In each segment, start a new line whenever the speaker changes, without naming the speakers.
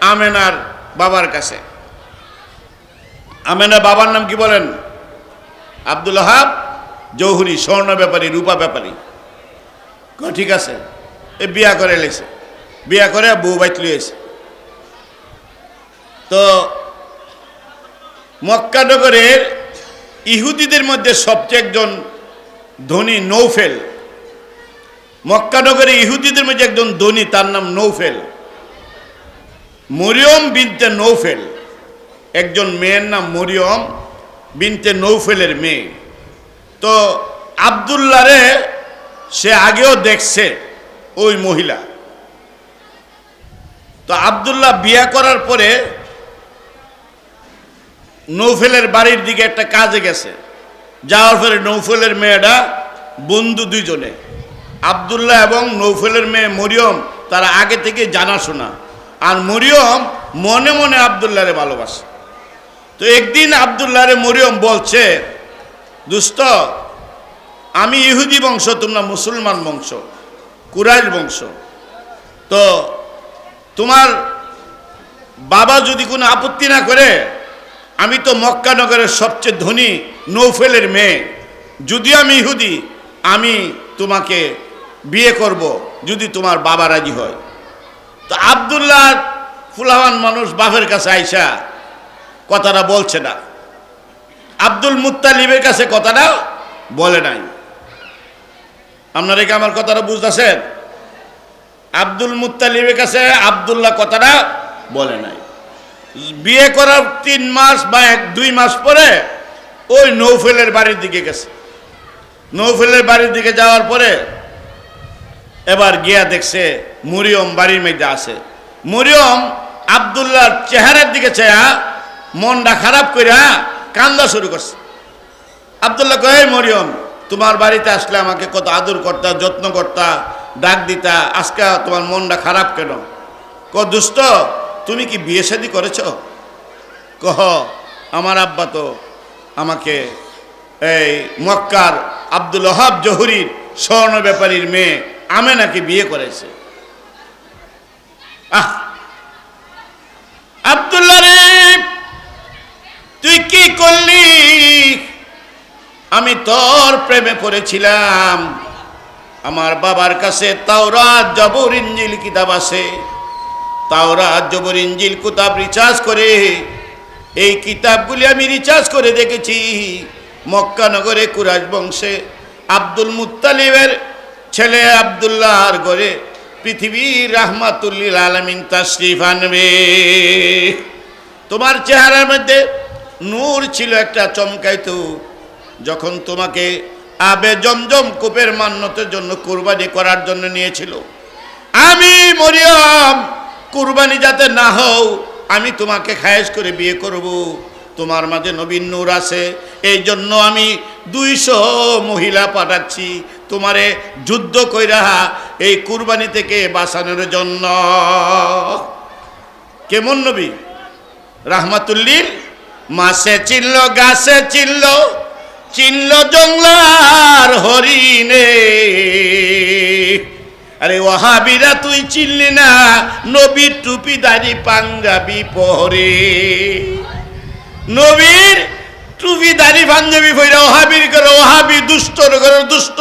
আমেনার বাবার কাছে। আমেনার বাবার নাম কি বলেন? আব্দুল হাব জৌহরি, স্বর্ণ ব্যাপারী, রূপা ব্যাপারী। ঠিক আছে। এ বিয়া করে লেছে। বিয়া করে বউ বাইত লইয়েছে তো মক্কানগরের ইহুদিদের মধ্যে সবচেয়ে একজন ধনী নৌফেল। মক্কানগরে ইহুদিদের মধ্যে একজন ধনী, তার নাম নৌফেল। মরিয়ম বিনতে নৌফেল। একজন মেয়ের নাম মরিয়ম বিনতে নৌফেলের মেয়ে। তো আবদুল্লারে সে আগেও দেখছে ওই মহিলা। তো আবদুল্লাহ বিয়ে করার পরে নৌফেলের বাড়ির দিকে একটা কাজে গেছে। যাওয়ার পরে নৌফেলের মেয়েটা বন্ধু দুইজনে। আবদুল্লাহ এবং নৌফেলের মেয়ে মরিয়ম তারা আগে থেকে জানাশোনা। আর মরিয়ম মনে মনে আবদুল্লাহরে ভালোবাসে। তো একদিন আবদুল্লাহরে মরিয়ম বলছে, দুস্ত, আমি ইহুদি বংশ, তোমরা মুসলমান বংশ, কুরাইশ বংশ। তো তোমার বাবা যদি কোনো আপত্তি না করে, আমি তো মক্কানগরের সবচেয়ে ধনী নৌফেলের মেয়ে। যদি আমি ইহুদি, আমি তোমাকে বিয়ে করব, যদি তোমার বাবা রাজি হয়। তো আবদুল্লাহ ফুলাহান মানুষ বাপের কাছে আইসা কথাটা বলছে না। আব্দুল মুত্তালিবের কাছে কথাটা বলে নাই। আপনারা কি আমার কথাটা বুঝতেছেন? আব্দুল মুত্তালিবের কাছে আবদুল্লাহ কথাটা বলে নাই। বিয়ে করার তিন মাস বা এক, দুই মাস পরে ওই নৌফেলের বাড়ির দিকে গেছে। নৌফেলের বাড়ির দিকে যাওয়ার পরে এবার গিয়া দেখছে মরিয়ম বাড়ির মধ্যে আছে। মরিয়ম আবদুল্লাহর চেহারার দিকে চেয়া, মনটা খারাপ কইরা কান্দা শুরু করছে। আবদুল্লাহ কহে মরিয়ম, তোমার বাড়িতে আসলে আমাকে কত আদর করতা, যত্ন করতা, ডাক দিতা, আজকে তোমার মনটা খারাপ কেন? ক দুষ্ট, তুমি কি বিয়ে শাদি করেছ? কহ, আমার আব্বা তো আমাকে এই মক্কার আব্দুল ওহাব জহুরির স্বর্ণ ব্যাপারীর মেয়ে আমেনাকে বিয়ে করেছে? আহ! আবদুল্লাহ রে, তুই কি করলি? আমি তোর প্রেমে পড়েছিলাম। আমার বাবার কাছে তাওরাত, জবর ইঞ্জিল কিতাব আছে। তাওরাত, জবর ইঞ্জিল কিতাব রিচার্জ করে এই কিতাবগুলি আমি রিচার্জ করে দেখেছি। মক্কানগরে কুরাজ বংশে আব্দুল মুত্তালিবের ছেলে আবদুল্লাহর ঘরে পৃথিবীর রাহমাতুল্লিল আলমিন তাশরিফ আনবে। তোমার চেহারার মধ্যে নূর ছিল একটা চমকাইতো। যখন তোমাকে আবে জমজম কূপের মান্যতের জন্য কুরবানি করার জন্য নিয়েছিল। আমি মরিয়ম, কুরবানি যাতে না হও, আমি তোমাকে খায়েশ করে বিয়ে করব। তোমার মাঝে নবীন নূর আছে এই জন্য আমি দুইশো মহিলা পাঠাচ্ছি। তোমারে যুদ্ধ কইরা এই কুরবানি থেকে বাঁচানোর জন্য। কেমন নবী? রাহমাতুল্লিল মাসে চিনল, গাছে চিনল চিনল জংলার হরিণে। আরে ওহাবিরা তুই চিনলি না নবীর টুপি দাড়ি পাঞ্জাবি পরে? নবীর টুপি দাড়ি পাঞ্জাবি পরে ওহাবির করে ওহাবি দুষ্ট করে দুষ্ট।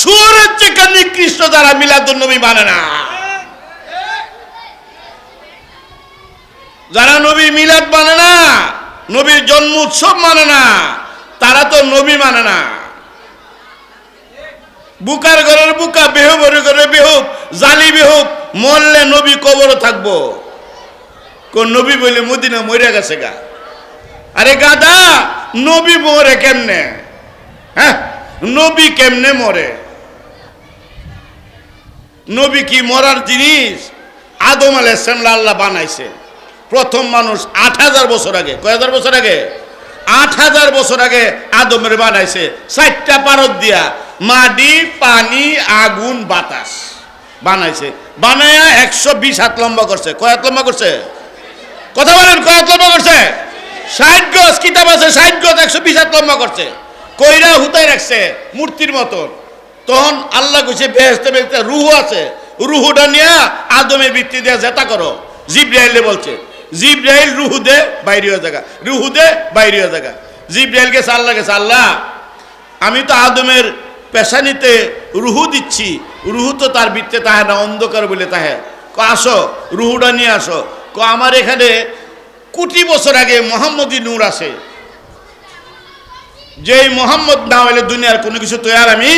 সুরের চেয়ে নিকৃষ্ট দ্বারা মিলাদুল নবী মানে না। যারা নবী মিলাদ মানে না, নবীর জন্ম উৎসব মানে না, তারা তো নবী মানে না। বুকার ঘরের বুকা, বেহবের ঘরে বেহুব, জালি বেহুব, মরলে নবী কবর থাকব। কোন নবী বলে মদিনা মরে গেছে গা। আরে গাদা, নবী মরে কেমনে? হ্যাঁ? নবী কেমনে মরে? নবী কি মরার জিনিস? আদম আলাইসাল্লাম আল্লাহ বানাইছে। প্রথম মানুষ আট হাজার বছর আগে। কয় হাজার বছর আগে? আট হাজার বছর আগে আদমের বানাইছে। চারটা পারত দিয়া মাটি, পানি, আগুন, বাতাস বানাইছে। বানায়া একশো বিশ হাত লম্বা করছে। কয় হাত লম্বা করছে? কথা বলেন, কয় হাত লম্বা করছে? ষাট গজ, কিতাব আছে, ষাট গজ, একশো বিশ হাত লম্বা করছে। কইরা হুতাই রাখছে, মূর্তির মতন। তখন আল্লাহ কইছে বেহেস্তে বেহেস্তে রুহু আছে। রুহুটা নিয়ে আদমের বৃত্তি দিয়ে জেতা করো। জিব্রাইলে বলছে, জিব্রাইল, রুহু দে বাইরিও জায়গা রুহু দে বাইরিও জায়গা জিব্রাইল গেছে, আল্লাহ গেছে, আল্লাহ, আমি তো আদমের পেশানিতে রুহু দিচ্ছি। রুহু তো তার বৃত্তে তাহে না, অন্ধকার বলে তাহে। ক আসো, রুহুটা নিয়ে আসো। ক আমার এখানে কোটি বছর আগে মোহাম্মদী নূর আসে। যে মোহাম্মদ না হলে দুনিয়ার কোনো কিছু তৈয়ার আমি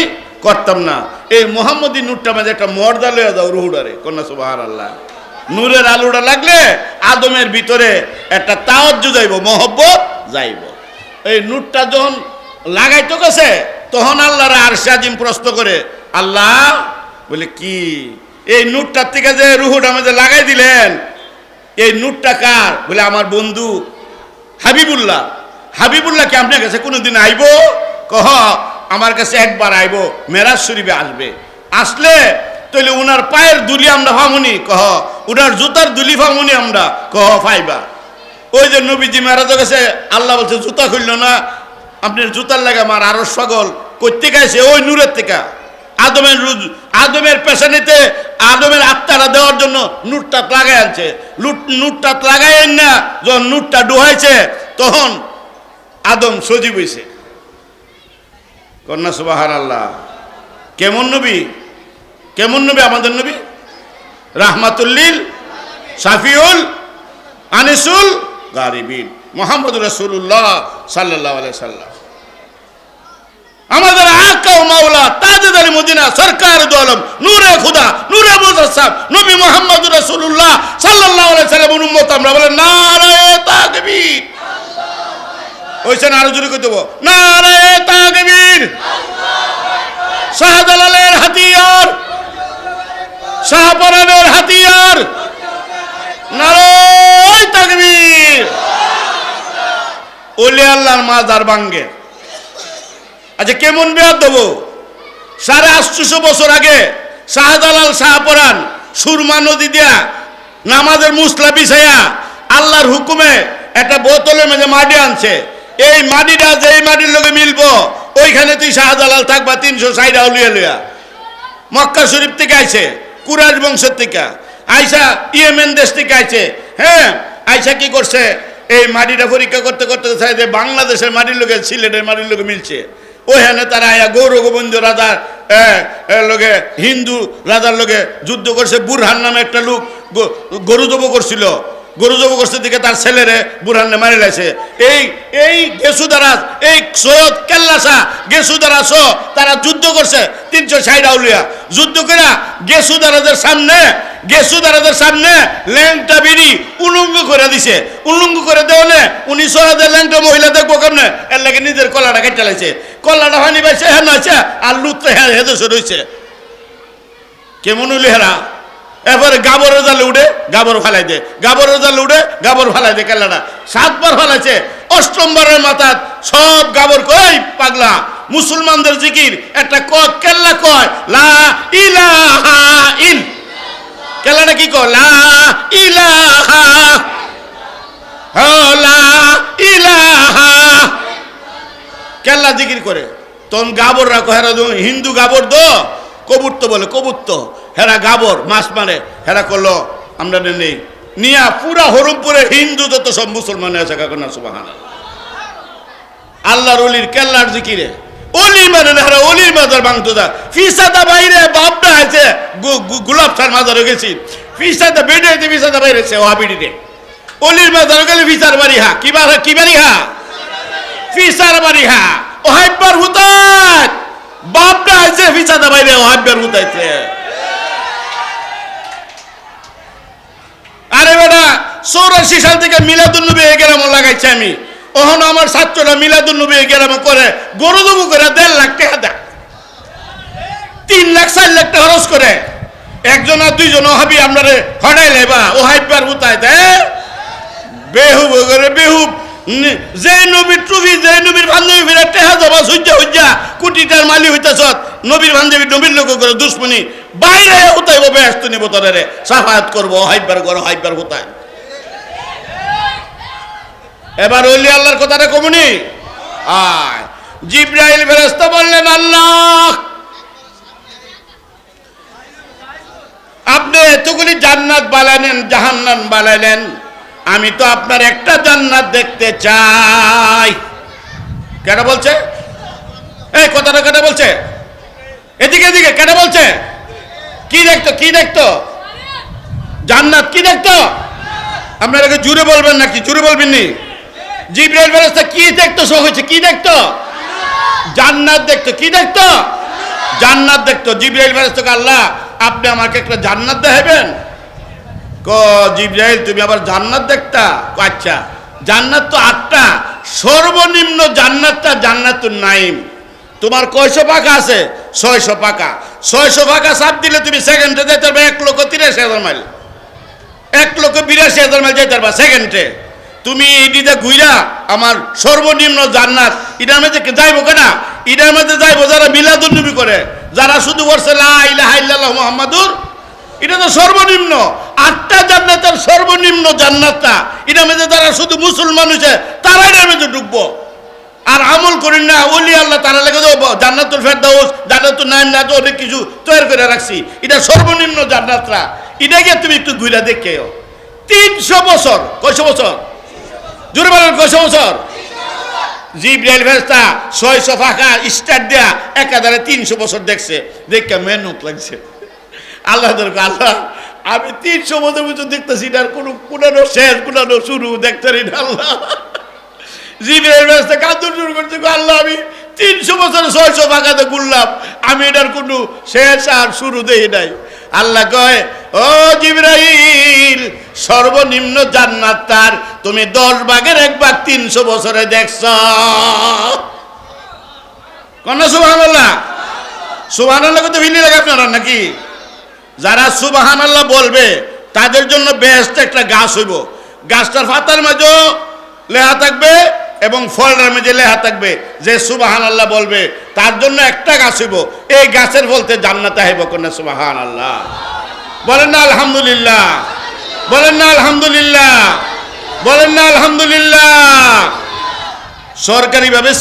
করতাম না। এই মোহাম্মদী নূরটা মাঝে একটা মর্দা লইয়া দাও রুহুডারে, কন্যা সুবাহার আল্লাহ নূরের আলুটা লাগলে আদমের ভিতরে একটা তাওয়াজ্জু যাইব, মহব্বত যাইব। এই নূরটা যখন লাগাইতে গেছে, তখন আল্লাহর আর সাজিম প্রশ্ন করে, আল্লাহ বলে, কি? এই নূরটার থেকে যে রুহুটা মাঝে লাগাই দিলেন এই নূরটা কার? বলে আমার বন্ধু হাবিবুল্লাহ। হাবিবুল্লাহ কি আপনার কাছে কোনোদিন আইব? কহ, আমার কাছে একবার আইব, মেরাজ শরীফে আসবে। আসলে তাহলে উনার পায়ের দুলি আমরা ফামুনি কহ, উনার জুতার দুলি ফামুনি আমরা, কহ ফাইবা ওই যে নবীজি মেরাজের কাছে আল্লাহ বলছে, জুতা খুলল না, আপনার জুতার লাগে আমার আরও সকল করতে গাইছে ওই নূরের থেকে। আদমের আদমের পেছনেতে আদমের আত্মারা দেওয়ার জন্য নুটটা লাগাই আনছে। লুট নুটটাত লাগাই না, যখন নুটটা ডুহাইছে, তখন আদম সজীব হইছে। কন্যা সুবাহার আল্লাহ কেমন নবী? কেমন নবী আমাদের নবী? রাহমাতুল্লিল সাফিউল আনিসুল গারিবিন। মোহাম্মদ রসুল্লাহ সাল্লাহ সাল্লাম আমাদের আকা ও মাওলা তাজেদারি মদিনা, সরকার দোয়ালম নূরে খুদা, নূরে মুজাসসাম নবী মোহাম্মদ রাসূলুল্লাহ সাল্লাল্লাহু আলাইহি সাল্লামের উম্মত আমরা বলে নারায়ে তাকবীর। ওইখানে আরও জোরে কই দেব নারায়ে তাকবীর। শাহজালালের হাতিয়ার, শাহপরানের হাতিয়ার। নারায়ে তাকবীর। ওলি আল্লাহর মাজার বাঙ্গে আচ্ছা কেমন বেয়াদ দেবো? সাড়ে আটশোশো বছর আগে শাহজালাল শাহপরান সুরমা নদী দিয়া নামাজের মুসলা বিছাইয়া আল্লাহর হুকুমে একটা বোতলের মাঝে মাটি আনছে। এই মাটিটা যে মাটির লোকে মিলবো, ওইখানে তুই শাহজালাল থাকবা তিনশো সাইডা উলিয়া লইয়া। মক্কা শরীফ থেকে আইছে কুরাজ বংশের থেকে। আইসা ইয়েমেন দেশ থেকে আইছে। হ্যাঁ আইসা কি করছে? এই মাটিটা পরীক্ষা করতে করতে চাই যে বাংলাদেশের মাটির লোকে সিলেটের মাটির লোকে মিলছে। ওখানে তারা আয়া গৌর গোবিন্দ রাজার লোকে হিন্দু রাজার লোকে যুদ্ধ করছে। বুরহান নামে একটা লোক গরু জব করছিল। গরু জব করছে দিকে তার ছেলেরে বুরহানে মারি লাইছে। এই এই গেসুদারাজ, এই সৈয়দ কেল্লাসা গেসুদারাজ তারা যুদ্ধ করছে তিনশো ষাট আউলিয়া। যুদ্ধ করে গেসুদারাজের সামনে গেসুদারাজের সামনে ল্যাংটা বিড়ি উলঙ্গ করে দিছে। উলঙ্গ করে দেওয়ালে উনি সরাদের ল্যাংটা মহিলা দেখব কেমনে? এর লাগে নিজের কলাটা কেটে লাইছে। কলাটা হয়নি পাইছে হ্যাঁ আছে আর লুটতে হ্যাঁ হেদেশে রয়েছে কেমন হইলি হেরা? এরপরে গাবর জালে উঠে গাবর ফালাই দে। গাবর জালে উঠে গাবর ফালাই দে কেলাটা সাতবার ফালাইছে। অষ্টমবারের মাথাত সব গাবর কই? পাগলা। মুসলমানদের জিকির, একটা ক কেল্লা কয়? লা ইলাহা ইল কেল্লাটা কি কয়? লা ইলাহা হা, লা ইলাহা। কেল্লা জিকির করে। তখন গাবর রাখো হেরা হিন্দু গাবর দো? তো বলে কবুর তো হেরা গাবর মাছ মারে। হেরা করল আমরা নেই। নিয়া পুরা হরমপুরে হিন্দু যত সব মুসলমান আছে কাকু না সুবাহান আল্লাহর অলির কেল্লার জিকিরে। অলি মানে না হেরা অলির মাজার ভাঙতো দা ফিসাদা বাইরে, বাপটা আছে গোলাপ সার মাজারে গেছি। ফিসাদা বেডে আছে, ফিসাদা বাইরে ও হাবিডিতে অলির মাজারে গেলে ফিসার বাড়ি হা। কি বার কি বাড়ি হা? ফিসার বাড়ি হা। ও হাইবার হুতাত বাপটা আছে, ফিসাদা বাইরে, ও হাইবার হুতাইছে। আরে বেটা, চৌরাশি সাল থেকে মিলাদুল নবী গেলাম লাগাইছি আমি। ওহন আমার ছাত্ররা মিলাদুল নবী গেলাম করে গরু দবু করে দেড় লাখ টাকা দেয়। তিন লাখ, চার লাখ টাকা খরচ করে। একজন আর দুইজন হাবি আমরা হটাই লেবা ও হাইবার হুতাই দেয়। বেহুব করে বেহুব। নি- যে নবীর টুবি যে নবীর বান্ধবী ফিরে টেহা জবা সূর্য হইয়া কোটিটার মালি হইতেছ নবীর বান্ধবী নবীর লোক করে দুশ্মনী, বাইরে হতাইব ব্যস্ত নিব তরে সাফায়াত করব হাইবার করো হাইবার হতায় এবার ওলি আল্লাহর কথাটা কমুনি? আয়। জিব্রাইল ফেরেস্তা বললেন, আল্লাহ! আপনি এতগুলি জান্নাত বানালেন জাহান্নাম বানালেন আমি তো আপনার একটা জান্নাত দেখতে চাই। কেন বলছে? এই কথাটা কেটে বলছে? এদিকে এদিকে কেটে বলছে? কি দেখতো কি দেখতো? জান্নাত কি দেখতো? আপনারা জুড়ে বলবেন নাকি? জুড়ে বলবেন নি জিব্রাইল ফেরেশতা কি দেখতো? সো হয়েছে। কি দেখতো? জান্নাত দেখতো। কি দেখতো? জান্নাত দেখতো। জিব্রাইল ফেরেশতাকে আল্লাহ, আপনি আমাকে একটা জান্নাত দেখাবেন? ক, জিব্রাইল, তুমি আবার জান্নাত দেখতা? আচ্ছা। জান্নাত তো আটটা। সর্বনিম্ন জান্নাতটা জান্নাতুন নাইম। তোমার কয়শো পাকা আছে? ছয়শো পাকা ছয়শো পাকা চাপ দিলে তুমি সেকেন্ডে যেতে পারবে। এক লক্ষ তিরাশি হাজার মাইল। এক লক্ষ বিরাশি হাজার মাইল যেতে পারবা সেকেন্ডে। তুমি এটিতে ঘুইরা আমার সর্বনিম্ন জান্নাত। এটার মধ্যে যাইবো কেনা এটার মধ্যে যাইবো যারা মিলাদুন্নবী করে, যারা শুধু করছে লা ইলাহা ইল্লাল্লাহ মুহাম্মাদুর এটা তো সর্বনিম্ন। আটটা জান্নাতের সর্বনিম্ন জান্নাতটা। এটার মধ্যে যারা শুধু মুসলমান হয়েছে তারা এটার মধ্যে ঢুকবো। আর আমল করেন না, ওলি আল্লাহ তারা লেগে দেবো জান্নাতুল ফেরদাউস জান্নাতুল নাইম, না অনেক কিছু তৈরি করে রাখছি। এটা সর্বনিম্ন জান্নাতরা এটাকে তুমি একটু ঘুরে দেখেও তিনশো বছর, কয়শো বছর? জোরে বলেন কয়শো বছর জিব্রাইল ফেরেশতা ছয়শো ফাঁকা স্টার্ট দেয়া একাধারে তিনশো বছর দেখছে। দেখে মেহনত লাগছে। আল্লাহ দরকার আল্লাহ আমি তিনশো বছর বছর দেখতেছি এটার কোনো কোনানো শেষ কোনানো শুরু দেখতে না আল্লাহ। জিব্রাইল ফেরেশতা কাঁদতে শুরু করতে গো, আল্লাহ আমি তিনশো বছর ছয়শো ফাঁকাতে ঘুরলাম। আমি এটার কোনো শেষ আর শুরু দেখি নাই। আল্লাহ কয় ও জিব্রাইল সর্বনিম্ন জান্নাত তার। তুমি দশ ভাগের এক ভাগ তিনশো বছরে দেখছ। কন্যা সুবাহ সুবাহ কত ভিন্ন লাগে আপনারা নাকি? যারা সুবাহান আল্লাহ বলবে, তাদের জন্য বেস্ট একটা গাছ হইব। গাছটার ফাতার মাঝেও লেহা থাকবে এবং ফলটার মাঝে লেহা থাকবে। যে সুবাহান আল্লাহ বলবে, তার জন্য একটা গাছ হইব। এই গাছের বলতে জান্নাতে হইব কন্যা সুবাহান আল্লাহ বলেন না, আলহামদুলিল্লাহ। বলেন না আলহামদুলিল্লাহ। বলেন না আলহামদুলিল্লাহ। সরকারিভাবে